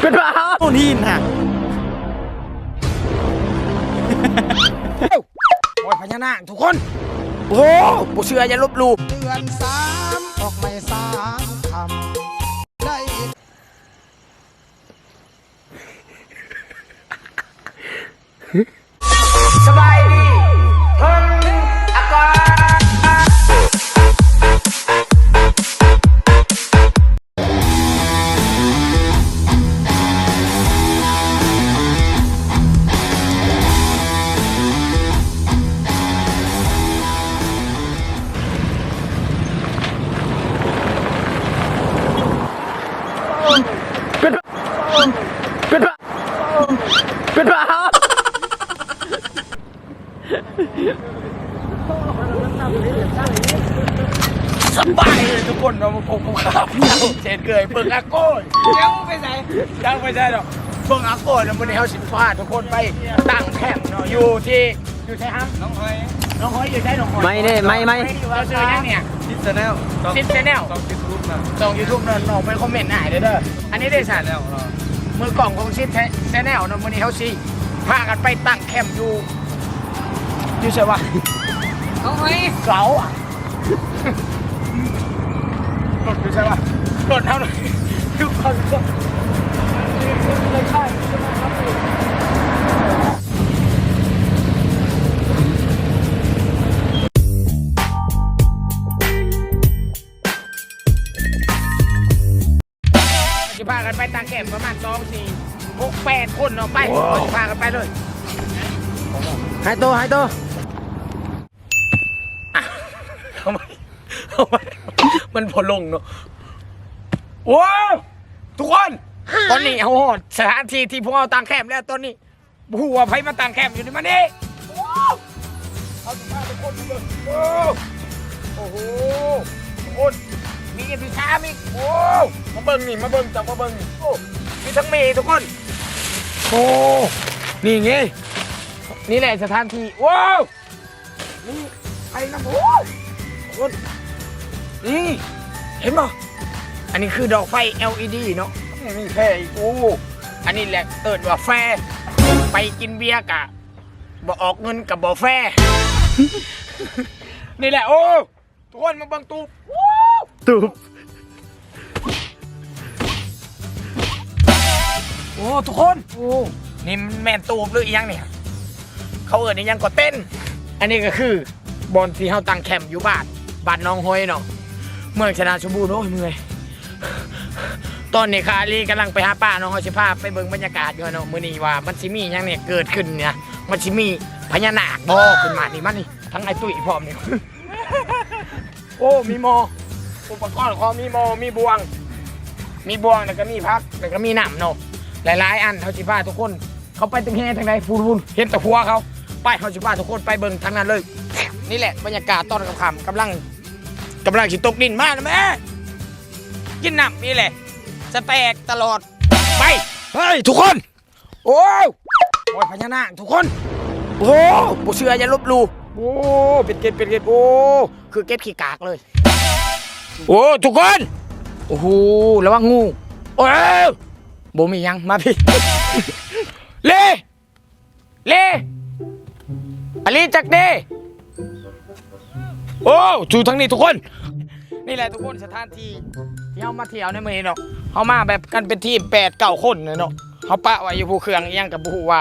เป็นบ้าโน่นหินฮะโอ้ยพญานาคทุกคน โอ้ผู้เชื่ออย่าลบหลู่เดือนสามออกไม่สามคำ แล้ววันนี้เขาสิฟ้าทุกคนไปตั้งแคมป์เนาะอยู่ที่อยู่ใช่ฮัมน้องหอยน้องหอยอยู่ใช่น้องหอยไม่เนี่ยไม่ไม่เราเจอยังเนี่ยทิปแนลซิปชแนลต้องทิปรูปนะส่งยูทูบเนาะน้องไปคอมเมนต์หน่อยเด้อเด้ออันนี้ได้สัตว์แนลเรามือกล่องของซิปชแนลเนาะวันนี้เขาสิพากันไปตั้งแคมป์อยู่อยู่ใช่ปะน้องหอยเสาอะหล่นอยู่ใช่ปะหล่นเท่าไหร่ทุกคนก็ไม่ใช่ จะพากันไปตั้งแคมป์ประมาณสองสี่หกแปดคนเนาะไปเราจะพากันไปเลยหายตัวหายตัวทำไมทำไมมันพอลงเนาะว้าวทุกคน ตอนนี้เอาหอดสถานที่ที่พวกเราตั้งแคมป์แล้วตอนนี้บัวไพ่มาตั้งแคมป์อยู่ในมันนี่ว้าวเอาทุกท่านทุกคนดูเลยว้าวโอ้โหทุกคนมีเอ็นพีชามอีกโอ้มาเบิ้งนี่มาเบิ้งจับมาเบิ้งนี่โอ้มีทั้งเมย์ทุกคนโอ้นี่ไงนี่แหละสถานที่ว้าวนี่ไอ้น้ำโอ้ทุกคนนี่เห็นป่ะอันนี้คือดอกไฟ LED เนาะไม่มีแฟอีกโอ้อันนี้แหละเอิดว่าแฟไปกินเบียร์กะบ่ออกเงินกับบ่แฟนี่แหละโอ้ทุกคนมาเบังตูบว้าวตูบโอ้ทุกคนโอ้นี่มันแมนตูบหรืออีหยังเนี่ย เขาเอิดนี่ยังก็เต้น อันนี้ก็คือบอลที่เฮาตั้งแคมป์อยู่บ้านบ้านน้องห้อยเนาะเมืองชนะชมบูรณ์โอ้ยเมื่อย ตอนนี้คาลีกำลังไปหาป้าน้องเขาสิพาไปเบิ่งบรรยากาศอยู่เนาะมื้อนี้ว่ามันสิมีหยังเนี่ยเกิดขึ้นเนี่ยมันสิมีพญานาคบ่ขึ้นมานี่มันนี่ทั้งไอ้ตุ้ยพร้อมนี่ โอ้มีหมออุปกรณ์ของมีหมอมีบวง มีบวงแล้วก็มีพักแล้วก็มีหนำเนาะหลายๆ อันเขาสิพาทุกคน เขาไปตึงแห่ทางไหนฟูนๆเห็นแต่หัวเขาไปเขาสิพาทุกคนไปเบิ่งทางนั้นเลย นี่แหละบรรยากาศตอนกลางค่ำกำลังกำลังสิตกดินมาแล้วแม่กินน้ำนี่แหละ จะแตกตลอด ไป เฮ้ย ทุกคน โอ้ยโอ้ยพญานาคทุกคน โอ้ผู้เชื่ออย่าลบหลู่โอ้เป็นเกล็ดเป็นเกล็ดโอ้คือเก็บขี้กากเลย โอ้ทุกคน โอ้โหระวังงู โอ้ยบ่มีหยังมาพี่ เล่เล่อลีจักเด้โอ้จูทั้งนี้ทุกคน นี่แหละทุกคนสถานที่ที่เขามาเที่ยวในเมืองเนาะเขามาแบบกันเป็นทีมแปดเก้าคนเลยเนาะเขาปะไว้อยู่ภูเครื่องอิหยังกับบูว่า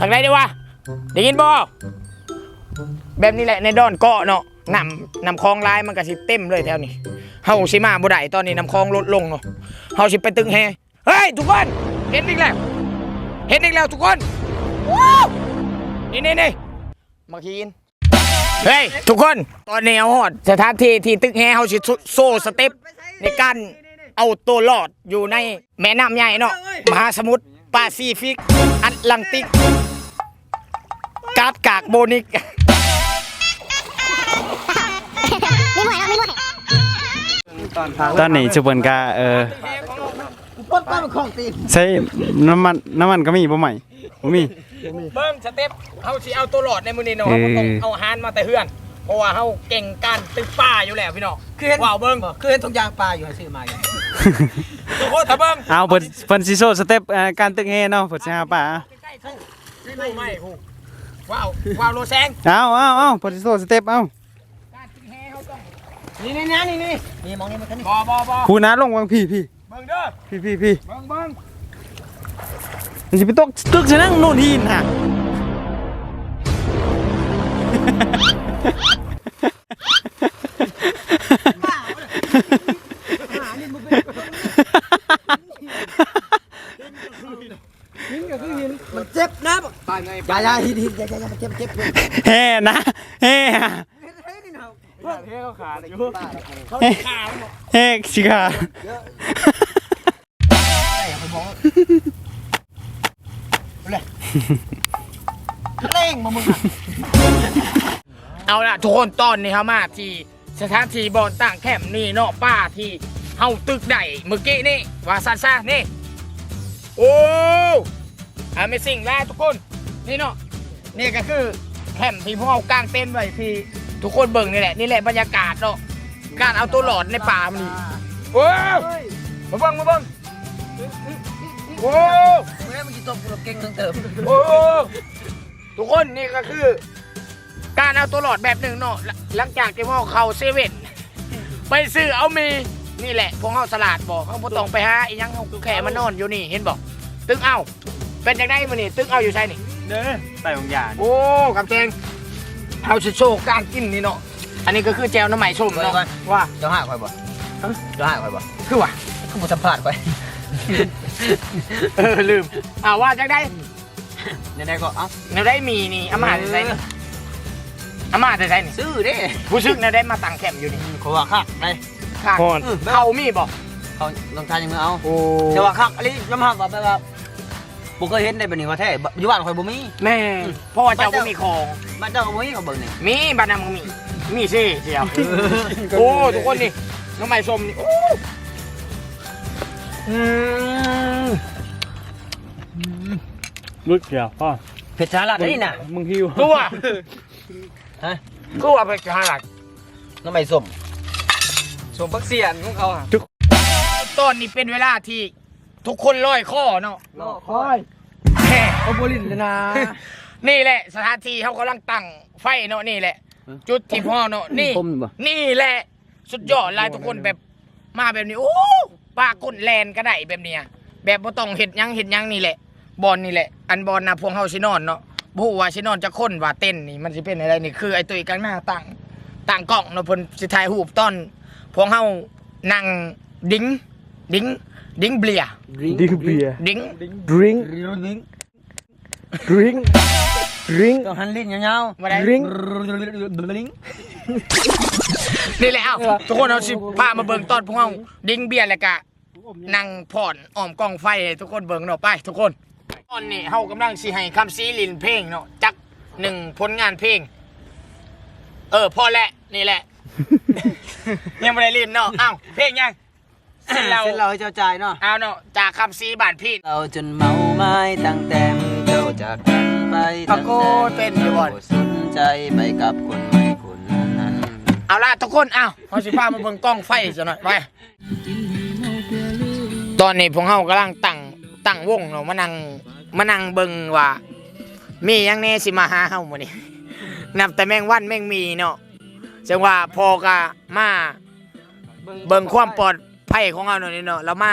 ทางไหนดีวะได้ยินบ่แบบนี้แหละในดอนเกาะเนาะนำนำคลองลายมันก็สิเต็มเลยแถวนี้เฮาสิมาบ่ได้ตอนนี้นำคลองลดลงเนาะเฮาสิไปตึงแฮเฮ้ยทุกคนเห็นอีกแล้ว เห็นอีกแล้วทุกคนว้าวนี่นี่นี่มาคีน เฮ้ย ทุกคนตอนนี้เอาหอดสถานที่ที่ตึกแฮเฮาสิโซ่สเต็ปในการเอาตัวรอดอยู่ในแม่น้ำใหญ่เนาะมหาสมุทรแปซิฟิกอัตแลนติกกาดกากโบนิกตอนนี้ชุบเปินกาเออต้นต้นเป็นของตีนใช้น้ำมันน้ำมันก็มีบ่ใหม่บ่มี เบิ้งสเต็ปเฮาสิเอาตัวรอดในมือนี้เนาะเฮาบ่ต้องเออเอาอาหารมาแต่เฮือน เพราะว่าเฮาเก่งการตึกป่าอยู่แล้วพี่น้องคือเห็นว้าวเบิ้งคือเห็นทุกอย่างปลาอยู่ให้ซื้อมาอยู่ทุกคนถ้าเบิ่งเอาเพิ่นเพิ่นสิโชว์สเต็ปเอ่อการตึกเฮเนาะเพิ่นสิหาป่าใกล้ๆคู่ไม่ไม่คู่ว้าวว้าวโลแซงเอาเอาเอาเพิ่นสิโชว์สเต็ปเอาการตึกแฮเขาต้องนี่นี่นี่นี่นี่มองนี่มันบ่บ่บ่ผู้น้าลงวางพี่พี่เบิ่งเด้อพี่พี่พี่เบิ่งเบิ่ง มันสิไปตกตึกซะนั่งโน่นหินฮะมันเจ็บนะตายไงอย่าอย่าหินหินอย่าอย่าอย่ามันเจ็บเจ็บแฮ่นะแฮ่ฮะเขาขาดแฮ่สิค่ะ เร่งมามึงเอาล่ะทุกคนตอนนี้เขามาที่สถานที่บอลต่างแคมป์นี่เนาะป้าที่เฮาตึกได้เมื่อกี้นี่ว่าซันซ่านี่ โอ้อเมซิ่งแล้วทุกคนนี่เนาะนี่ก็คือแคมป์ที่พวกเรากางเต็นท์ไว้ที่ทุกคนเบิ่งนี่แหละนี่แหละบรรยากาศเนาะการเอาตัวหลอดในป่ามันนี่โอ้มาเบิ่งมาเบิ่งโอ้ เฮ้มันกินตบกูเก่งตั้งเติมโอ้ทุกคนนี่ก็คือ การเอาตัวหลอดแบบหนึ่งเนาะหลังจากที่พวกเขาเซเว่นไปซื้อเอามีนี่แหละพวกเขาสลัดบอกเขาบ่ต้องไปหาอีหยังเขาแค่มานอนอยู่นี่เห็นบอกตึงเอาเป็นจังได้มานี่ตึงเอาอยู่ใช่นี่เด้อใส่ของยาโอ้กับแจงเอาสิโชว์การกินนี่เนาะอันนี้ก็คือแจวน้ำใหม่ชมเนาะว่าจะห้าใครบ่จะหาใครบ่คือว่าคือบ่สัมภาษณ์ไป เออลืมอ่าว่าจังได้เนี่ยได้ก็เอ้าแนวได้มีนี่อามาจะใส่นี่อามาจะใส่นี่ซื้อเด้ผู้ชึกแนวได้มาตั้งแคมป์อยู่นี่เขาว่าคักได้ค่ะพอน เขามีบอกเขาลองทานยังมือเอาโอ้แต่ว่าคักอันนี้ยอมรับว่าแบบว่าบ่เคยเห็นได้แบบนี้ว่าแท้อยู่บ้านข่อยบ่มี แม่เพราะว่าเจ้าก็มีของบ้านเจ้าก็บ่มีเขาเบิ่งนี่มีบ้านนำก็มีมีสิเชียวโอ้ทุกคนนี่น้องใหม่ส้มนี่โอ้อืม ลุดเดียวพ่อเผ็ดสาลัดนี่น่ะมึงหิวตัวฮะกูว่าไปหาหลักน้ำไม่ส้มสมพักเสียนของเขาตอนนี้เป็นเวลาที่ทุกคนลอยข้อเนาะรอคอยแค่เอาบ่ลิ้นเลยนะ นี่แหละ สถานที่เขากำลังตั้งไฟเนาะนี่แหละ จุดที่พ่อเนาะนี่ นี่แหละ สุดยอดลายทุกคนแบบมาแบบนี้โอ้ ปลาก้นแลนก็ได้แบบเนี้ยแบบบ่ต้องเห็ดหยังเห็ดหยังนี่แหละบอลนี่แหละ อันบอลนะพวกเฮาสินอนเนาะบ่ฮู้ว่าสินอนจะคนว่าเต้นนี่มันสิเป็นอะไรนี่คือไอ้ตัวอีกลางหน้าตั้งตั้งกล้องเนาะเพิ่นสิถ่ายรูปตอนพวกเฮานั่งดิ้งดิ้งดิ้งเบลียดิงเบียร์ดิ้งดริงลิ้นดริงดริงต้องหันลิ้นยาวว่าได้ดริงๆลิ้นนี่แหละเอ้าทุกคนเอาสิพามาเบิ่งตอนพวกเฮาดิ้งเบียร์แล้วก็ นั่งผ่อนอ้อมกล้องไฟให้ทุกคนเบิ่งเนาะไป ทุกคนตอนนี้เฮากำลังสิให้คำซีลินเพลงเนาะจักหนึ่งผลงานเพลง เออพอแล้วนี่แหละ ยังไม่ได้ลินเนาะอ้าวเพลงยังเสร็จแล้วเส้นเราให้เจ้าจ่ายเนาะเอาเนาะจากคำซีบาทพี่เราจนเมาไม้ตั้งแต่มือเจ้าจากกันไปตะโกนเป็นอยู่บ่อนสนใจไปกับคนใหม่คนนั้น เอาล่ะทุกคนอ้าวเขาสิพามาเบิ่งกล้องไฟซะหน่อยไป ตอนนี้พวกเฮากำลังตั้งตั้งวงเนาะมานั่งมานั่งเบิ่งว่า มีหยังแน่สิมาหาเฮามื้อนี้ นับแต่แมงวันแมงมีเนาะจังว่าพอก็มาเบิ่งความปลอดภัยของเฮาเนาะนี่เนาะแล้วมา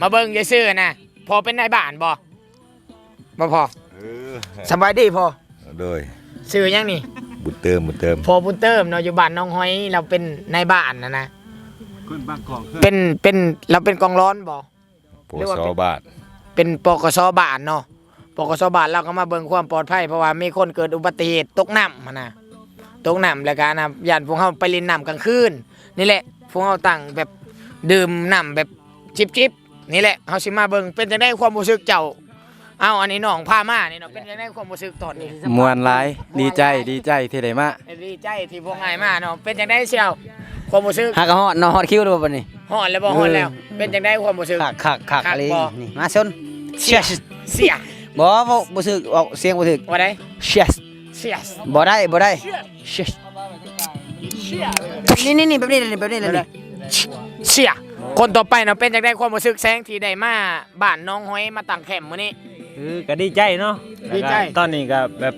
มาเบิ่งซื่อๆนะพอเป็นนายบ้านบ่บ่พอเออสบายดีพอโดยชื่อหยังนี่บุญเติมบุญเติม พอบุญเติมเนาะอยู่บ้านน้องห้อยเราเป็นนายบ้านนะนะ ขึ้นบางกอกเป็นเป็นเราเป็นกองร้อนบ่โพเรียกว่าสอบาทเป็นปกสบ้านเนาะปกสบ้านเราก็มาเบิ่งความปลอดภัยเพราะว่ามีคนเกิดอุบัติเหตุตกน้ำหั้นนะตกน้ำแล้วกันนะย่านพวกเฮาไปเล่นน้ำกลางคืนนี่แหละพวกเฮาตั้งแบบดื่มน้ำแบบจิบจิบๆนี่แหละเฮาสิมาเบิ่งเป็นจังได๋ความรู้สึกเจ้า เอาอันนี้น้องพามานี่เนาะเป็นจังได๋ความรู้สึกตอนนี้มวนหลายดีใจดีใจที่ได้มาดีใจที่พวกง่ายมาเนาะเป็นจังได๋เชียวความรู้สึกหากระหอดเนอะหอดคิ้วด้วยปะนี่ฮอดแล้วบ่ฮอดแล้ว เป็นจังได๋ความรู้สึกขักขักขักคักอะไรบ่นี่มาชนเสียเสียบ่บ่บ่สึกออกเสียงบ่ถึกว่าได้เชียสเสียบ่ได้บ่ได้เชียสนี่นี่นี่แบบนี้เลยแบบนี้เลยนี่เสียโอ้คนต่อไปเนาะเป็นจังได้ความรู้สึกแสงที่ได้มาบ้านน้องห้อยมาตั้งแคมป์มื้อนี้ คือก็ดีใจเนาะดีใจ แล้วก็ตอนนี้ก็แบบ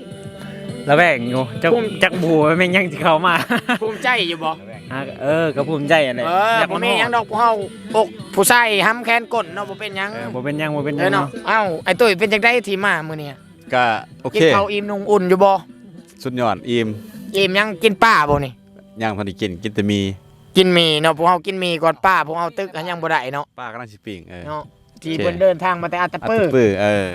ระแวงอยู่จักภูมิจักบูแม่งยังสิเข้ามาภูมิใจอยู่บ่อะเออก็ภูมิใจอันนี้เออบ่มีหยังดอกผู้เฮาอกผู้ชายห้ำแขนก้นเนาะบ่เป็นหยังเออบ่เป็นหยังบ่เป็นหเอยัองเนาะเนาะเอ้าไอ้ตุ้ยเป็นจังได้ที่มามื้อนี้ก็โอกิเค นข้าวอิ่มนุ่งอุ่นอยู่บ่สุดยอดอิ่มอิ่มยังกินป้าบ่นี่ ย่างพันธุ์กินกินแต่มีกินหมี่เนาะพวกเฮากินหมี่ก่อนป้าพวกเฮาตึกอันยังบ่ได้เนาะป้ากำลังสิปิ้งเออเนาะ ที่โอเคเพิ่นเดินทางมาแต่อัตตอัตปื้อปื้อเออ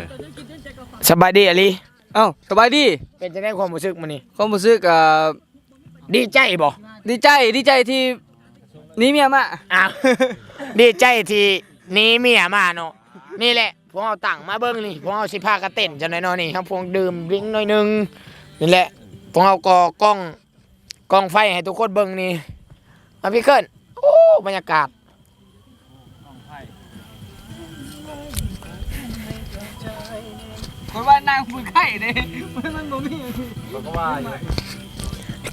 สบายดีอะลีเอ้าสบายดีเป็นจังได้ความรู้สึกมื้อนี้ความรู้สึกอ่าดีใจบ่ดีใจดีใจที่หนี่เมียมาอ้าวดีใจที่หนีเมียมาเนาะนี่แหละพวกเฮาตั้งมาเบิ่งนี่พวกเฮาสิพากันเต้นจังได๋เนาะนี่ครับพวกดื่มดริ้งหน่อยหนึงนี่แหละพวกเฮาก็กล้องกล้องไฟให้ทุกคนเบิ่งนี่มาพี่เคิลโอ้บรรยากาศ คนว่านางฝึกไข่เด้มันบ่มี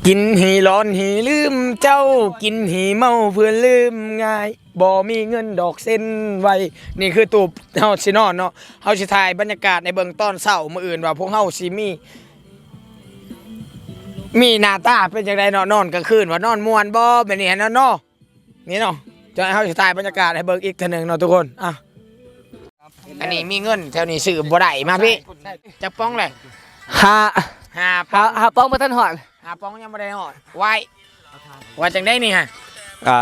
กินหีร้อนหีลืมเจ้า กินหีเมาเพื่อลืมง่ายบ่มีเงินดอกเส้นไว้นี่คือตูบเฮาสินอนเนาะเฮาสิถ่ายบรรยากาศในเบื้องต้นเช้ามื้ออื่นว่าพวกเฮาสิมี มีหน้าตาเป็นจังไดเนาะนอนกลางคืนว่านอนม่วนบ่แบบนี้เนาะเนาะนี่เนาะจะให้เฮาสิถ่ายบรรยากาศให้เบิ่งอีกเทื่อนึงเนาะทุกคนอะ อันนี้มีเงินแถวนี้ซื้อบ่ได้มาพี่จักป้องเลยหาหาหาหาป้องมาทันหอดหาป้องยังบ่ได้ฮอดไว้ว่าจังได้นี่ฮะอ่า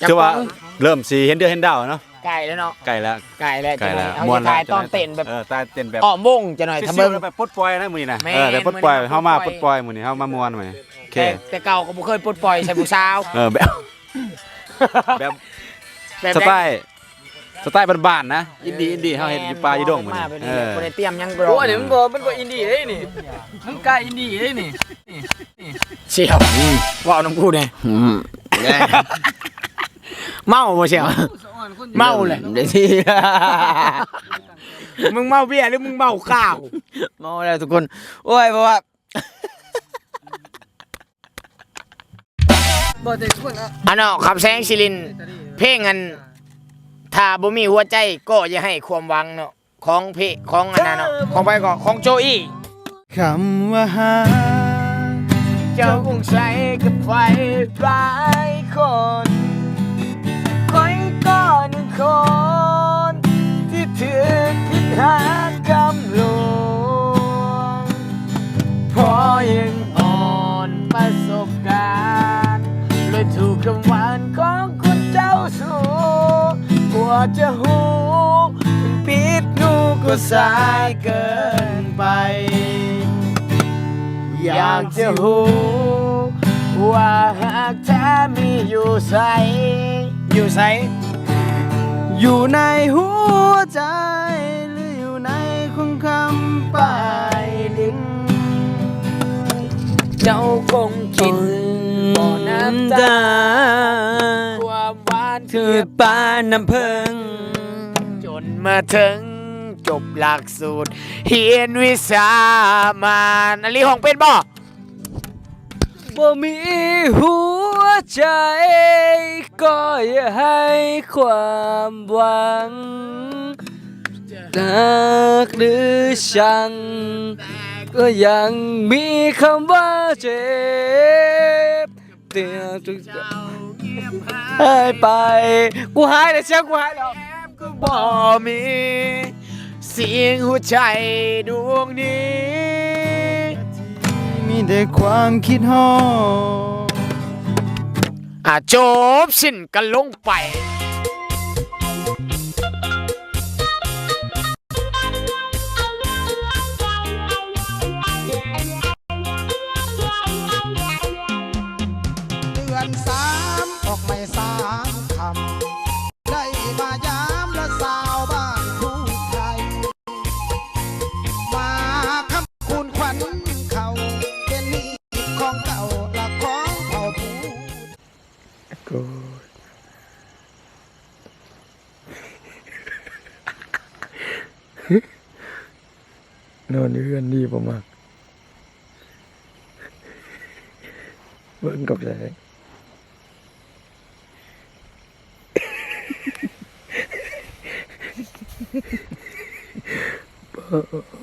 จักคือว่าป้องเริ่มสีเห็นเดือนเห็นดาวเนาะไก่แล้วเนาะใกล้แล้วไก่แล้วใกล้แล้วเอาม่วนจะถ่ายแล้วตอนเต้นแบบเออตายเต้นแบบอ้อมวงจะหน่อยทำเบิ่เบิ่งงแบบปลดปล่อยนะมื้อนี้นะแม่นเออแต่ปลดปล่อยมื้อนี้เฮามาปปลลดดปปล่ล่ออยยมื้อนี้เฮามาม่วนมื้อนี้โอเคแต่แต่เก่าก็บ่เคยปลดปล่อยใส่ผู้สาวเออแบบแบบแบบสไตล์ สไตล์บ้านๆนะอินดี้อินดี้เฮาเฮ็ดอยู่ป่าอยู่ดงมื้อมานี้แบบเออบ่ได้เตรียมหยังกรโอ้อันนี้มันบ่มันบ่อินดี้เด้นี่มันกล้าอินดี้เด้นี่เสี่ยวว้าวน้ำกูเนี่ยเมาบ่เสี่ยวเมาเลยเดี๋ยวที่มึงเมาเบียร์หรือมึงเมาข้าวเมาแล้วทุกคน โอ้ยเพราะว่าบ่แต่ทุกคนอะอันเนาะขับแสงสิรินเพลงอัน ถ้าบ่มีหัวใจก็อย่าให้ความหวังเนาะของเพลงของอันนั้นเนาะของไปก็ของโจอี้คำว่าหา เจ้าคงใส่กับไฟหลายคนคอยก็หนึ่งคน ที่ถือพิษหากำลวงเพราะยังอ่อนประสบการณ์เลยถูกคำหวา จะหูถึงปิดนูก็สายเกินไป อยากจะรู้ว่าหากแท้มีอยู่ใส อยู่ใส อยู่ในหัวใจ หรืออยู่ในคงคำปลายลิ้นเจ้าคงคิดบ่น้ำตาความ ถือปานน้ำเพิงจนมาถึงจบหลักสูตรเฮียนวิสามานอันนี้ห้องเป็นบ่บ่มีหัวใจ ก็อย่าให้ความหวังรักหรือชัง ก็ยังมีคำว่าเจ็บเตียงทุก หายไป กูหายแล้วเชียวกูหายแล้วก็บ่มี เสียงหัวใจดวงนี้ มีแต่ความคิดฮอดอะจบสิ้นกันลงไป นอนเพื่อนดีผมมากเบิ่งกับแสง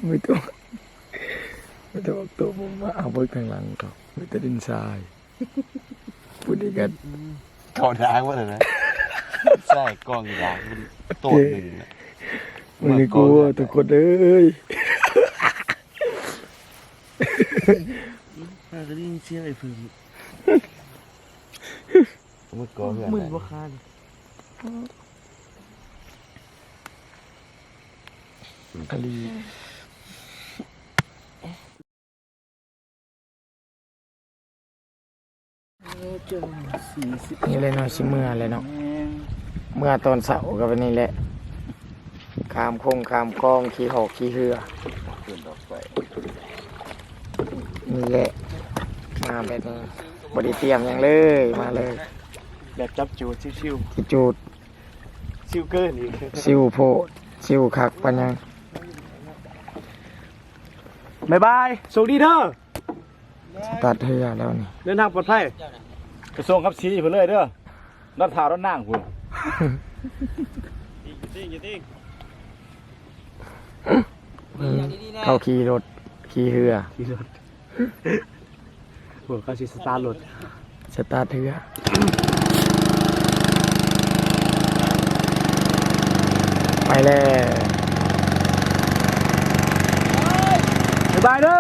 ไม่ต้องไม่ต้องเอาตัวผมมาเอาไว้ข้างหลังครับไม่ต้องดินทรายพูดดีกันก่อนล้างว่าเลยนะใช่กล้องยางมันโตดหนึ่งน่ะมันนี่กลัวทุกคนเอ้ย น่าจะได้ยินเสียงไอ้เพิ่มมันก็เพื่อนมึนนะบ่คานอลีนี่เลยเนาะชิเมื่อเลยเนาะเมื่อตอนเสาร์ก็เป็นนี่แหละขามคงขามกอง ขี่หอกขี่เรือขึ้นดอกไป นี่แหละมาแบบนี้บไดิเตรียมหยังเลยมาเลยแบบจับจูดชิวที่จูดๆชิวเกินอีกซิวโพดซิวคักปัญญังบ๊ายบายสวัสดีเด้อตัดเรือแล้วนี่เดินทางปลอดภัยกระทรวงครับชี้เพิ่นเลยเด้อรถเท้ารถนั่งพุ่นเขาขี่รถขี่เรือขี่รถ โหเขาสิสตาร์ทรถสตาร์ทเรือไปแล้วบ๊ายบายเด้อ